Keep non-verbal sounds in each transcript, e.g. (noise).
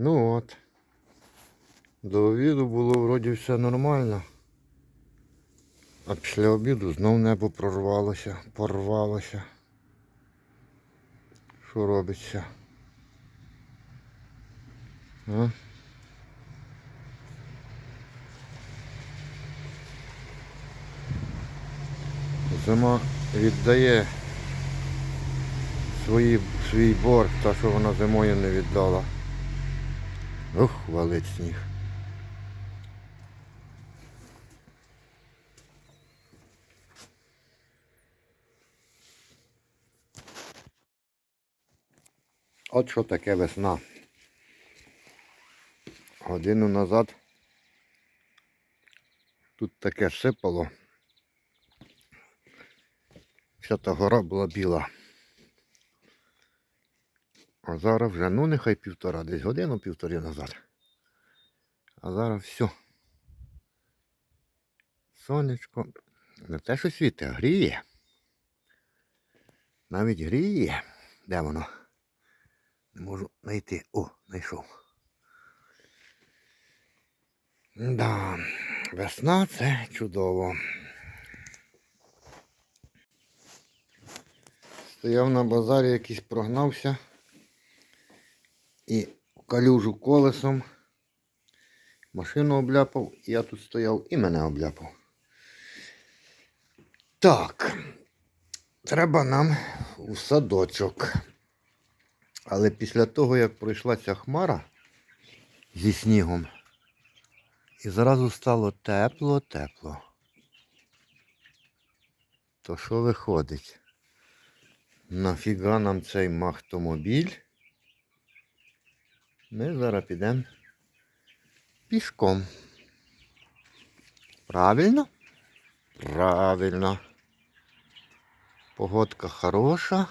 Ну от. До обіду було вроді все нормально. А після обіду знов небо прорвалося, порвалося. Що робиться? А? Зима віддає свої, свій борг, та що вона зимою не віддала. Ух, валить сніг. От що таке весна. Годину назад тут таке сипало. Вся та гора була біла. А зараз вже, ну нехай півтора, десь годину півтори назад. А зараз все. Сонечко не те, що світе, а гріє. Навіть гріє. Де воно? Не можу знайти. О, знайшов. Да, весна це чудово. Стояв на базарі, якийсь прогнався і калюжу колесом. Машину обляпав, я тут стояв і мене обляпав. Так, треба нам у садочок. Але після того, як пройшла ця хмара зі снігом, і зразу стало тепло-тепло. То що виходить? Нафіга нам цей махтомобіль? Ми зараз підемо пішком. Правильно? Правильно. Погодка хороша.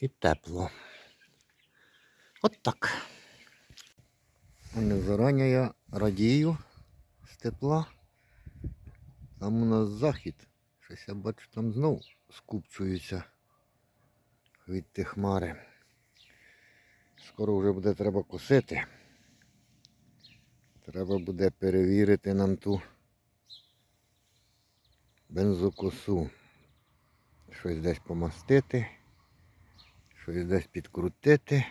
І тепло. От так. Зарані я радію з тепла. Там у нас захід. Щось я бачу, там знов скупчуються від тих хмари. Скоро вже буде треба косити. Треба буде перевірити нам ту бензокосу. Щось десь помастити, щось десь підкрутити,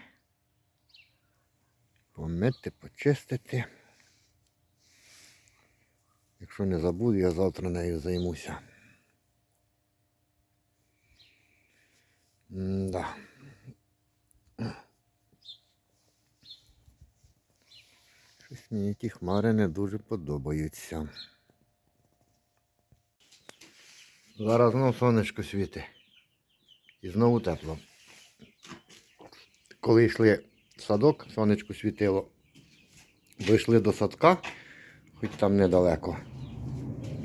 помити, почистити. Якщо не забуду, я завтра нею займуся. М-да. Щось мені ті хмари не дуже подобаються. Зараз знову сонечко світить. І знову тепло. Коли йшли в садок, сонечко світило. Дійшли до садка, хоч там недалеко.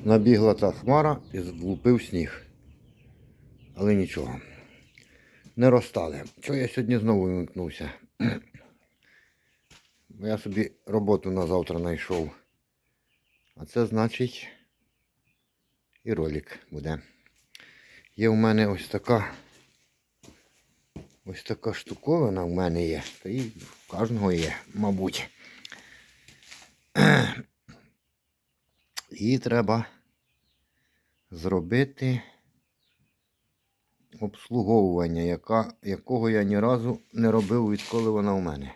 Набігла та хмара і влупив сніг. Але нічого. Не розстали. Чого я сьогодні знову вимкнувся? Бо я собі роботу на завтра знайшов. А це значить і ролик буде. Є в мене ось така ось така штуковина в мене є. Та і в кожного є, мабуть. Її треба зробити обслуговування, яка, якого я ні разу не робив, відколи вона в мене.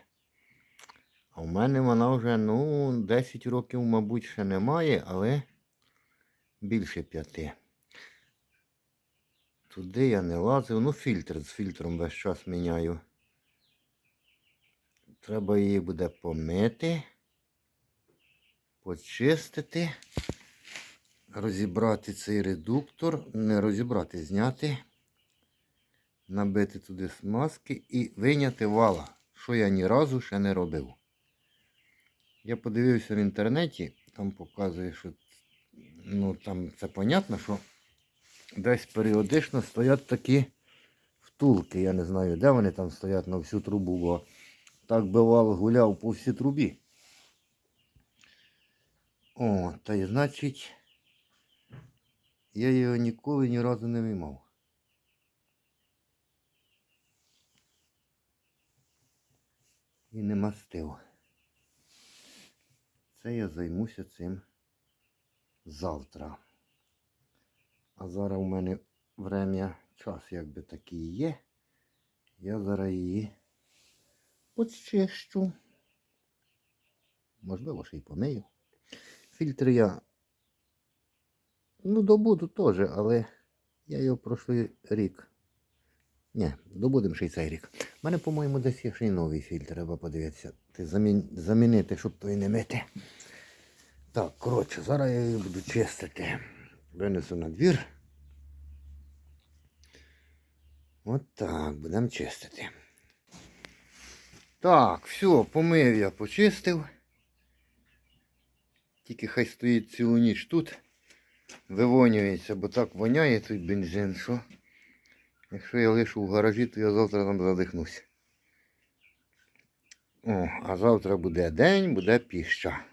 В мене вона вже, ну, 10 років, мабуть, ще немає, але більше п'яти. Туди я не лазив. Ну, фільтр з фільтром весь час міняю. Треба її буде помити, почистити, розібрати цей редуктор, не розібрати, зняти, набити туди смазки і виняти вала, що я ні разу ще не робив. Я подивився в інтернеті, там показує, що ну там це понятно, що десь періодично стоять такі втулки. Я не знаю, де вони там стоять на всю трубу, бо так бивало гуляв по всій трубі. О, та й значить, я його ніколи ні разу не виймав. і не мастив. Це я займуся цим завтра. А зараз у мене время, час якби такий є. Я зараз її почищу. Можливо, ще й помию. Фільтр я ну, добуду теж, але я його прошлий рік. Ні, добудемо ще й цей рік. У мене, по-моєму, десь є ще й новий фільтр, треба подивитися. Ти замін... замінити, щоб той не мити. Так, коротше, зараз я її буду чистити. Винесу на двір. От так, будемо чистити. Так, все, помив я, почистив. Тільки хай стоїть цілу ніч тут. Вивонюється, бо так воняє той бензин, що. Якщо я лишу в гаражі, то я завтра там задихнусь. О, а завтра буде день, буде піща.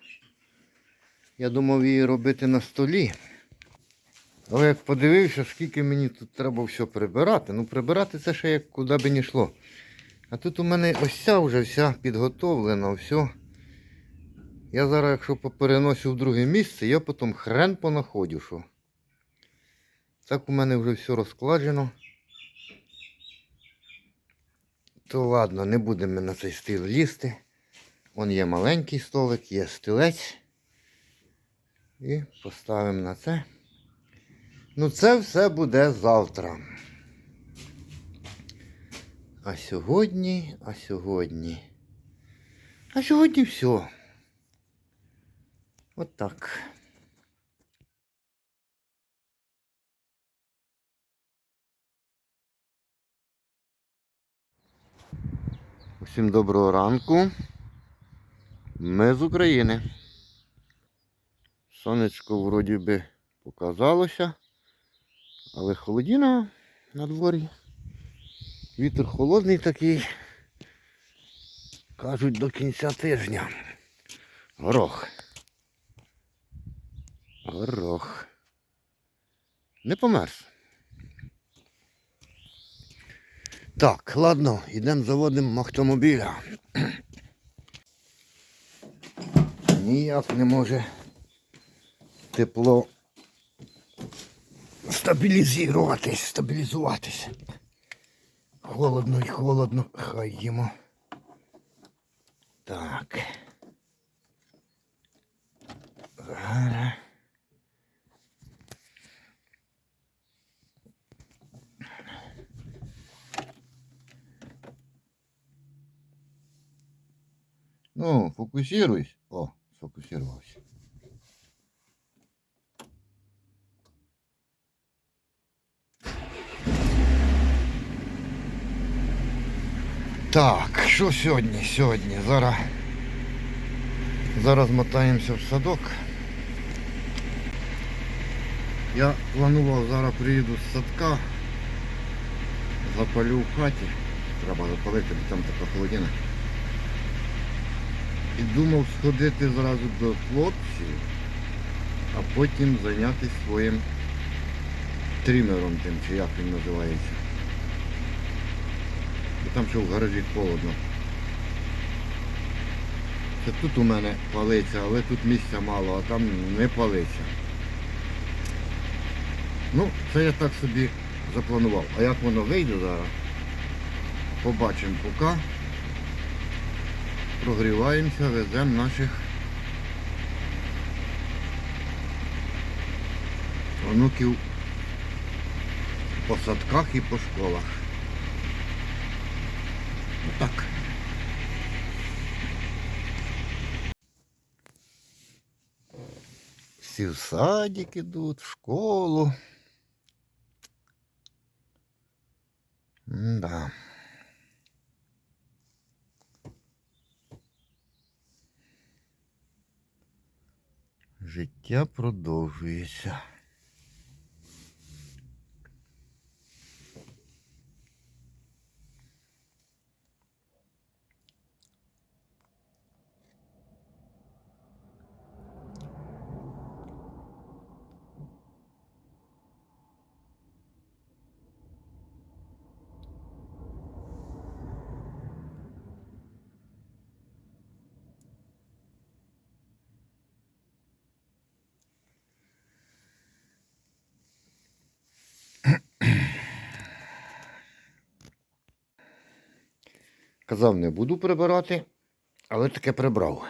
Я думав її робити на столі. Але як подивився, скільки мені тут треба все прибирати. Ну, прибирати це ще як куди би не йшло. А тут у мене ось ця вже вся підготовлена, все. Я зараз, якщо попереносю в друге місце, я потім хрен понаходю, що. Так у мене вже все розкладено. То ладно, не будемо на цей стіл лізти. Вон є маленький столик, є стілець. І поставимо на це. Ну, це все буде завтра. А сьогодні, а сьогодні. А сьогодні все. От так. Усім доброго ранку. Ми з України. Сонечко вроді би показалося, але холодіна на дворі. Вітер холодний такий. Кажуть до кінця тижня. Горох. Горох. Не померз. Так, ладно, йдемо заводимо автомобіля. Ніяк не може тепло стабілізуватись, стабілізуватись. Холодно і холодно, хай їмо. Так. Зараз. Ну, фокусируйся. О, сфокусировался. Так, що сьогодні? Сьогодні. Зараз зараз мотаємося в садок. Я планував, зараз приїду з садка, запалю в хаті. Треба запалити, бо там така холодина. І думав сходити зразу до хлопців, а потім зайнятися своїм тримером тим, чи як він називається. Бо там ще в гаражі холодно. Це тут у мене палиться, але тут місця мало, а там не палиться. Ну, це я так собі запланував. А як воно вийде зараз, побачимо поки прогріваємося, веземо наших онуків по садках і по школах. Отак. Всі в садик ідуть, в школу. Да. Життя продовжується. Казав, не буду прибирати, але таке прибрав.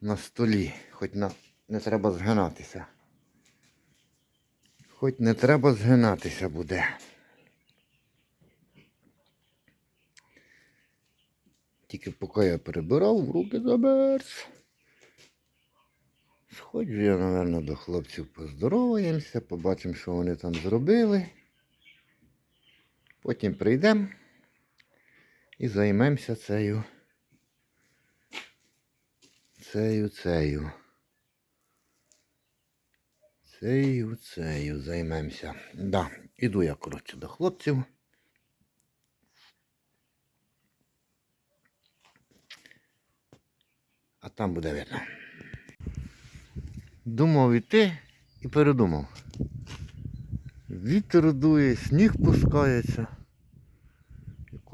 На столі, хоч на... не треба згинатися. Хоч не треба згинатися буде. Тільки поки я перебирав, в руки замерз. Сходжу я, мабуть, до хлопців поздороваємося, побачимо, що вони там зробили. Потім прийдемо і займемося цією. Цею, цею. Цею, цею займемося. Да, іду я, коротше, до хлопців. А там буде видно. Думав іти і передумав. Вітер дує, сніг пускається.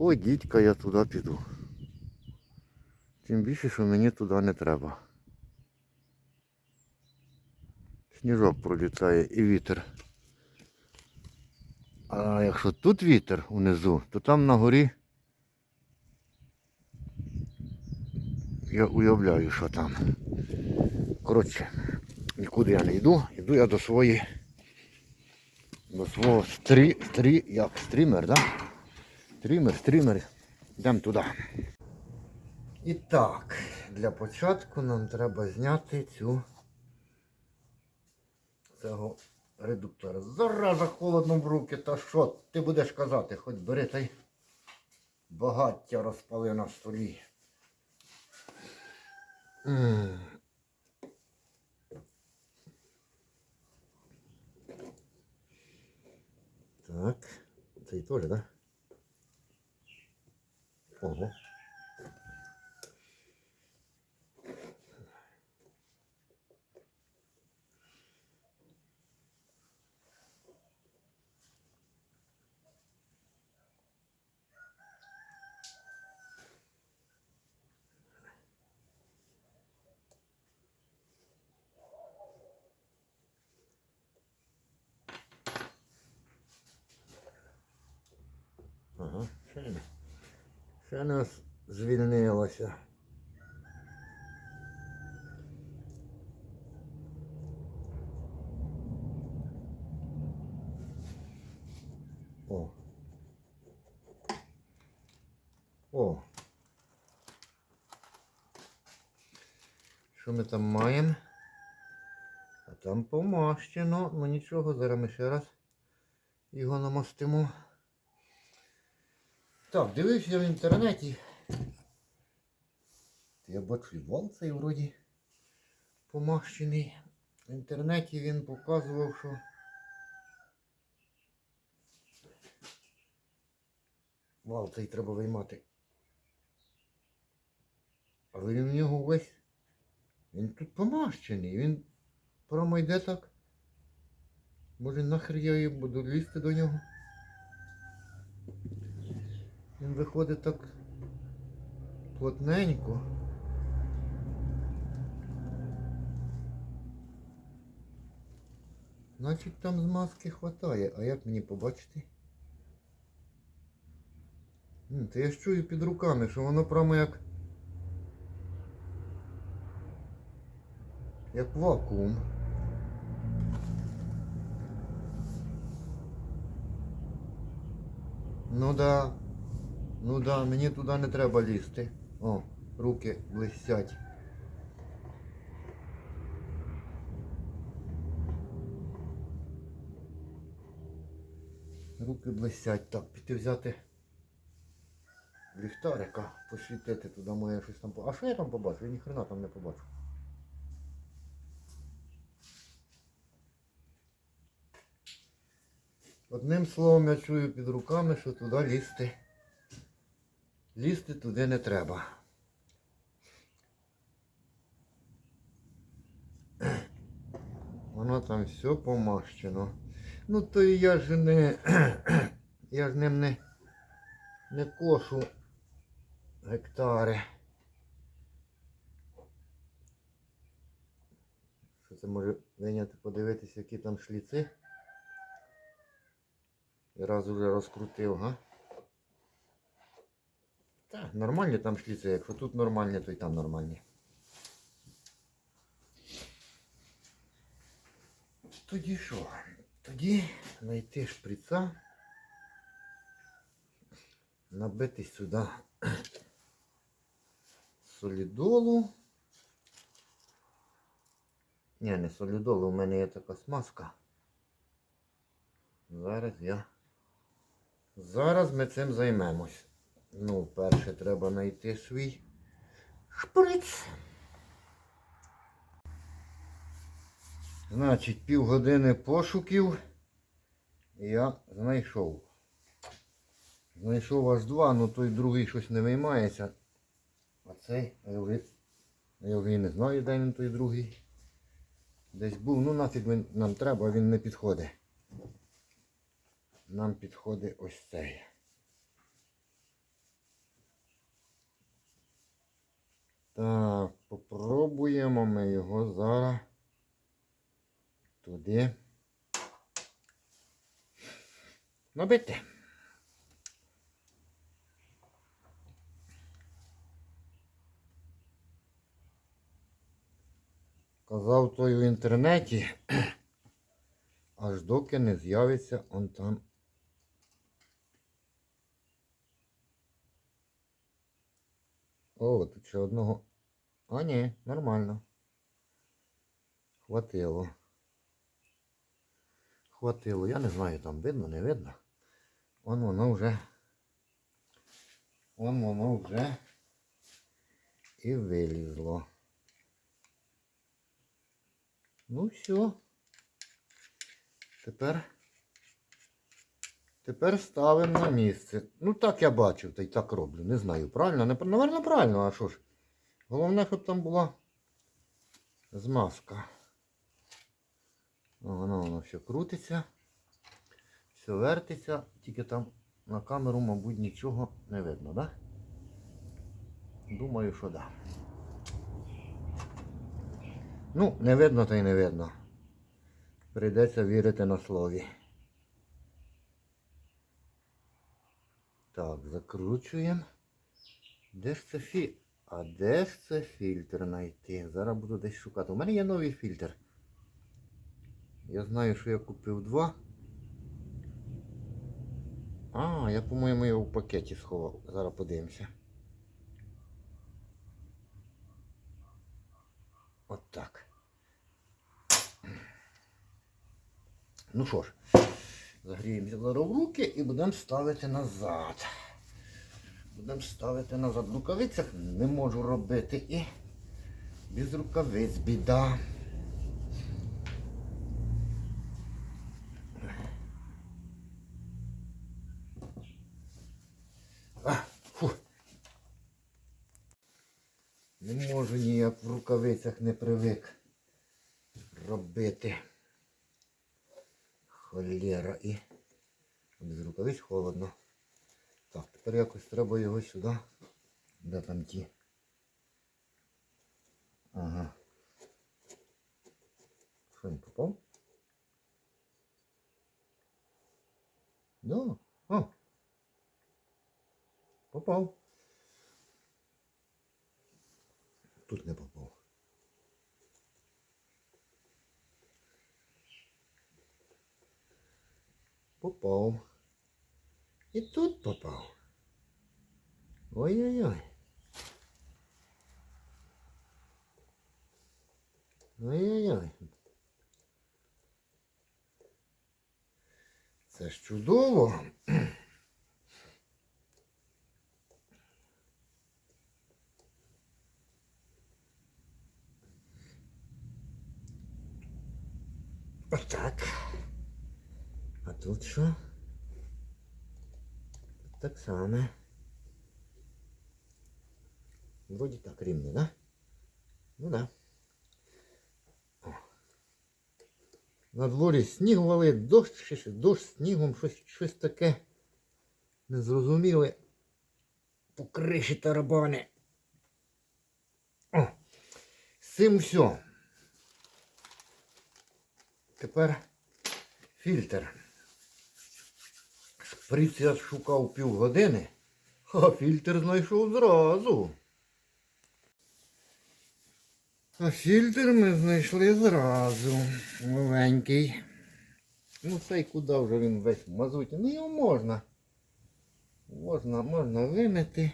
Якого дідька я туди піду? Тим більше, що мені туди не треба. Сніжок пролітає і вітер. А якщо тут вітер унизу, то там на горі я уявляю, що там. Коротше, нікуди я не йду, йду я до своєї до свого стрі, стрі, як стрімер, да? Стрімер, стрімер. Йдемо туди. І так, для початку нам треба зняти цю цього редуктора. Зараза холодно в руки, та що ти будеш казати, хоч бери та й багаття розпали на столі. Так, цей теж, так? Да? করব Ще з- звільнилося. О. О. Що ми там маємо? А там помащено, ну нічого, зараз ми ще раз його намастимо. Так, дивився в інтернеті. Я бачу вал цей вроді помащений. В інтернеті він показував, що вал цей треба виймати. Але він в нього весь. Він тут помащений. Він прямо йде так. Може нахер я буду лізти до нього. Він виходить так плотненько. Значить там змазки хватає, а як мені побачити? Та я ж чую під руками, що воно прямо як. Як вакуум. Ну да. Ну да, мені туди не треба лізти. О, руки блистять. Руки блистять. Так, піти взяти ліхтарика, посвітити туди моє щось там. А що я там побачу? Я ніхрена там не побачу. Одним словом, я чую під руками, що туди лізти. Лізти туди не треба. Воно там все помащено. Ну то і я ж не. (clears throat) я ж ним не, не кошу гектари. Що це може виняти, подивитися, які там шліци. І раз уже розкрутив, га? Так, нормальні там шліци. Якщо тут нормальні, то й там нормальні. Тоді що? Тоді знайти шприца, набити сюди солідолу. Ні, не солідолу, у мене є така смазка. Зараз я. Зараз ми цим займемось. Ну, перше треба знайти свій шприц. Значить, півгодини пошуків я знайшов. Знайшов аж два, ну той другий щось не виймається. А цей, я вже, не знаю, де він той другий. Десь був, ну нафіг нам треба, він не підходить. Нам підходить ось цей. Так, попробуємо ми його зараз туди набити. Казав той в інтернеті, (clears throat) аж доки не з'явиться он там. О, тут ще одного. А ні, нормально. Хватило. Хватило. Я не знаю, там видно, не видно. Вон воно вже. Вон воно вже і вилізло. Ну все. Тепер. Тепер ставимо на місце. Ну так я бачив, та й так роблю. Не знаю, правильно, не Наверно, правильно, а що ж. Головне, щоб там була змазка. Воно воно все крутиться, все вертиться, тільки там на камеру, мабуть, нічого не видно, так? Да? Думаю, що так. Да. Ну, не видно, то й не видно. Прийдеться вірити на слові. Так, закручуємо. Де ж це фі... А де ж це фільтр знайти? Зараз буду десь шукати. У мене є новий фільтр. Я знаю, що я купив два. А, я, по-моєму, його в пакеті сховав. Зараз подивимося. От так. Ну що ж, загріємося зараз руки і будемо ставити назад. Будемо ставити назад. В рукавицях не можу робити і без рукавиць біда. Не можу ніяк в рукавицях не привик робити. Холєра і без рукавиць холодно. Так, тепер якось треба його сюди. Де там ті? Ага. Що він попав? Да. О. Попав. Тут не попав. Попав. І тут попав. Ой-ой-ой. Ой-ой-ой. Це ж чудово. Отак. А тут що? Тут так само. Вроді так рівно, да? Ну да. О. На дворі сніг валить, дощ, дощ снігом, щось, щось таке незрозуміле. По криші тарабани. О, з цим все. Тепер фільтр. Шприц я шукав півгодини. А фільтр знайшов зразу. А фільтр ми знайшли зразу. Новенький. Ну цей куди вже він весь в мазуті. Ну його можна. Можна, можна вимити,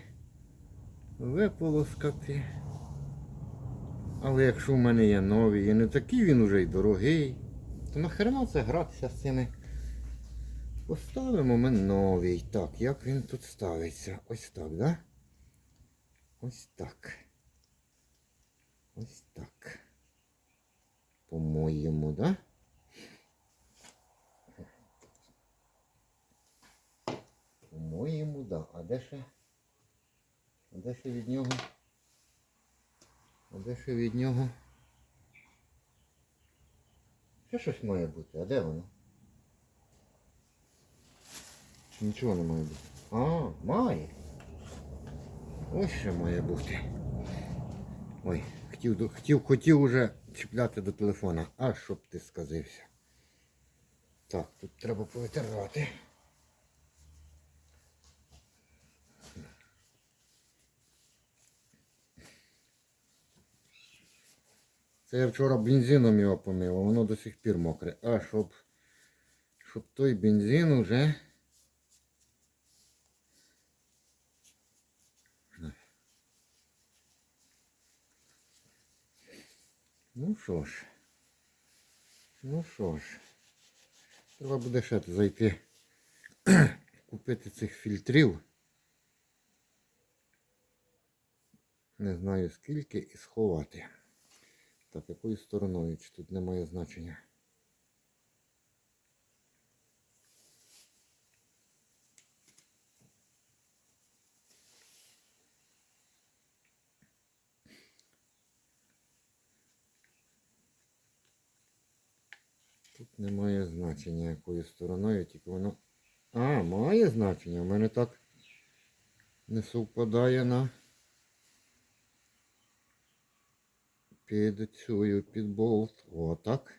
виполоскати. Але якщо в мене є новий, і не такий він уже й дорогий, то нахрена це гратися з цими. Поставимо ми новий. Так, як він тут ставиться? Ось так, да? Ось так. Ось так. По-моєму, да? По-моєму, да. А де ще? А де ще від нього? А де ще від нього? Ще щось має бути, а де воно? Чи нічого не має бути? А, має. Ось що має бути. Ой, хотів, хотів, хотів уже чіпляти до телефона. А щоб ти сказився. Так, тут треба повитирати. Це я вчора бензином його помив, воно до сих пір мокре. А щоб, щоб той бензин уже. Ну що ж. Ну що ж. Треба буде ще зайти (clears throat) купити цих фільтрів. Не знаю скільки і сховати. Так, якою стороною? Чи тут немає значення? Тут немає значення, якою стороною, тільки воно. А, має значення. У мене так не совпадає на під цю під болт. Отак.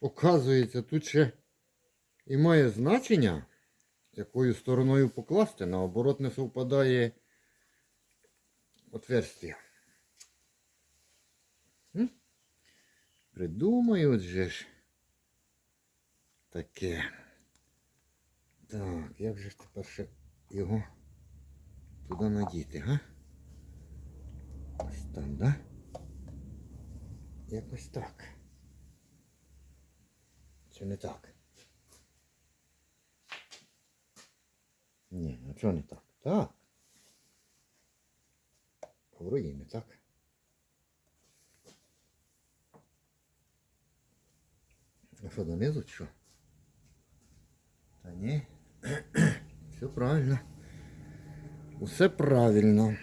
Оказується, тут ще і має значення, якою стороною покласти, наоборот не совпадає отверстие. М? Придумають же ж таке. Так, як же ж тепер ще його туди надіти, га? Ось там, да? Якось так. Чи не так? Ні, а чого не так? Так. Вроді не так. А що, донизу чи що? Та ні. (clears throat) Все правильно. Усе правильно.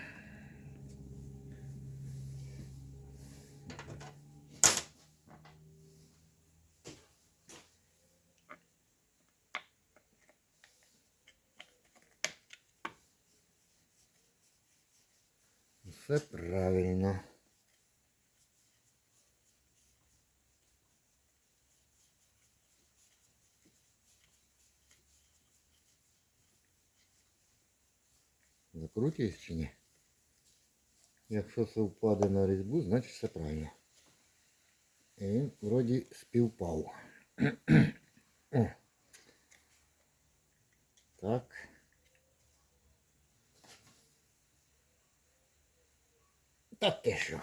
Все правильно. Закрутюсь чи ні? Якщо совпаде на різьбу, значить все правильно. І він вроді співпав. О. Так. Та ти що?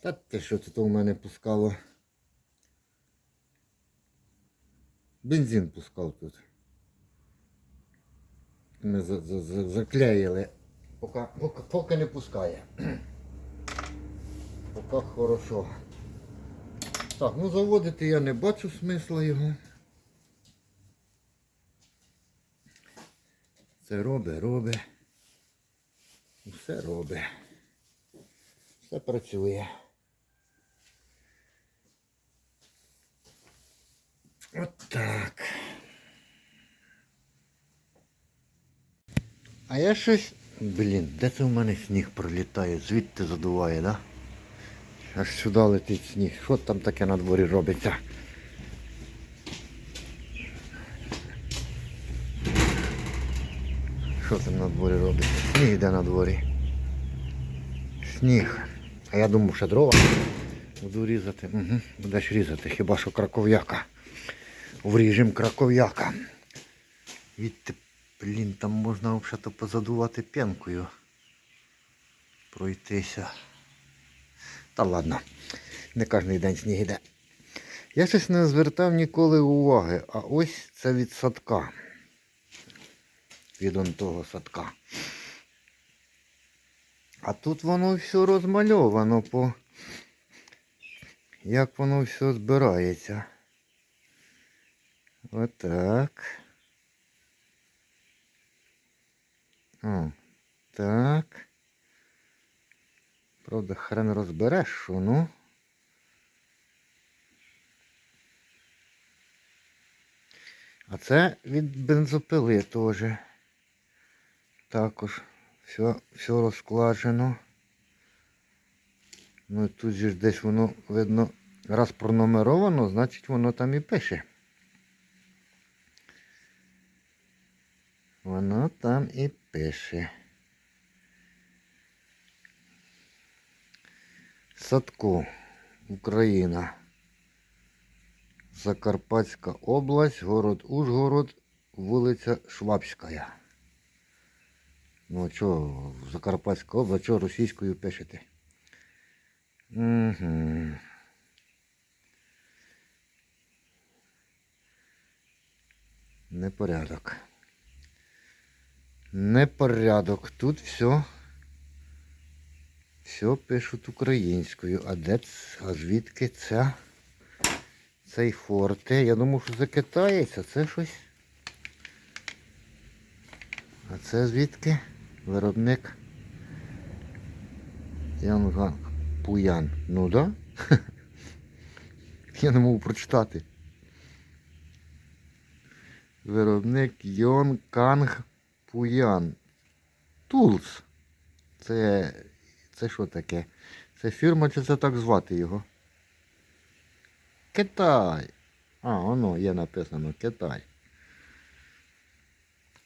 Та ти що тут у мене пускало? Бензин пускав тут. Ми за, за, за, заклеїли. Поки, поки, поки не пускає. (clears throat) Поки хорошо. Так, ну заводити я не бачу смисла його. Це робить, робить. Все робить. Все працює. От. А я щось... Блін, де це в мене сніг пролітає? Звідти задуває, да? Аж сюди летить сніг. Що там таке на дворі робиться? Що там на дворі робиться? Сніг йде на дворі. Сніг. А я думав, що дрова. Буду різати. Угу. Будеш різати, хіба що краков'яка. Вріжем краков'яка. Відти, блін, там можна взагалі позадувати п'янкою. Пройтися. Та ладно, не кожен день сніг іде. Я щось не звертав ніколи уваги, а ось це від садка. Від он того садка. А тут воно все розмальовано по. Як воно все збирається. Отак. О, так. Правда, хрен розбереш, що ну. А це від бензопили теж. Також все, все розкладено. Ну і тут же десь воно видно, раз пронумеровано, значить воно там і пише. Воно там і пише. Садко, Україна. Закарпатська область, город Ужгород, вулиця Швабська. Ну, чого Закарпатська область, чого російською пишете? Угу. Непорядок. Непорядок. Тут все. Все пишуть українською. А де а звідки ця? Цей форте? Я думав, що це китаєць, а це щось. А це звідки? Виробник. Янган Пуян. Ну да? (laughs) Я не можу прочитати. Виробник Йон Канг Пуян. Тулс. Це. Це що таке? Це фірма чи це так звати його? Китай. А, воно є написано Китай.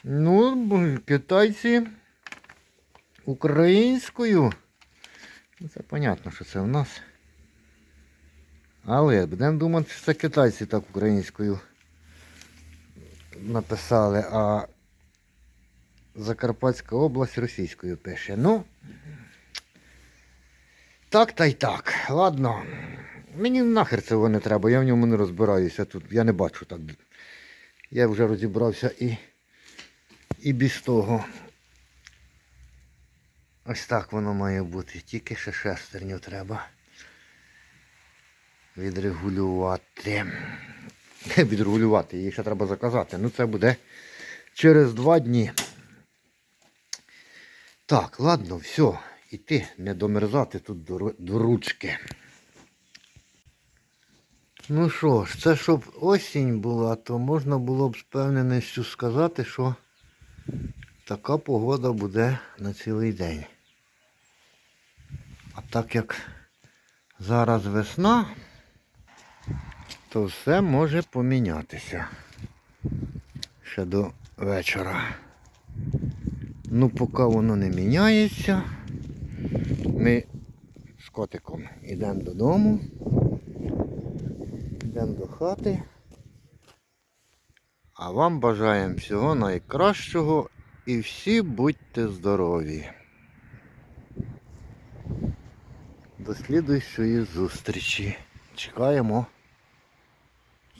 Ну, китайці українською. Ну, Це понятно, що це в нас. Але будемо думати, що це китайці так українською написали, а Закарпатська область російською пише. Ну, так та й так. Ладно. Мені нахер цього не треба, я в ньому не розбираюся тут. Я не бачу так. Я вже розібрався і, і без того. Ось так воно має бути. Тільки ще шестерню треба відрегулювати. Відрегулювати, її ще треба заказати. Ну це буде через два дні. Так, ладно, все. Іти, не домерзати тут до, до ручки. Ну що ж, це щоб осінь була, то можна було б з певненістю сказати, що така погода буде на цілий день. А так як зараз весна, то все може помінятися ще до вечора. Ну, поки воно не міняється, ми з котиком йдемо додому, йдемо до хати. А вам бажаємо всього найкращого і всі будьте здорові. До слідуючої зустрічі. Чекаємо.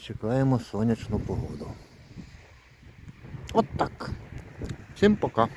Чекаємо сонячну погоду. От так. Всім пока.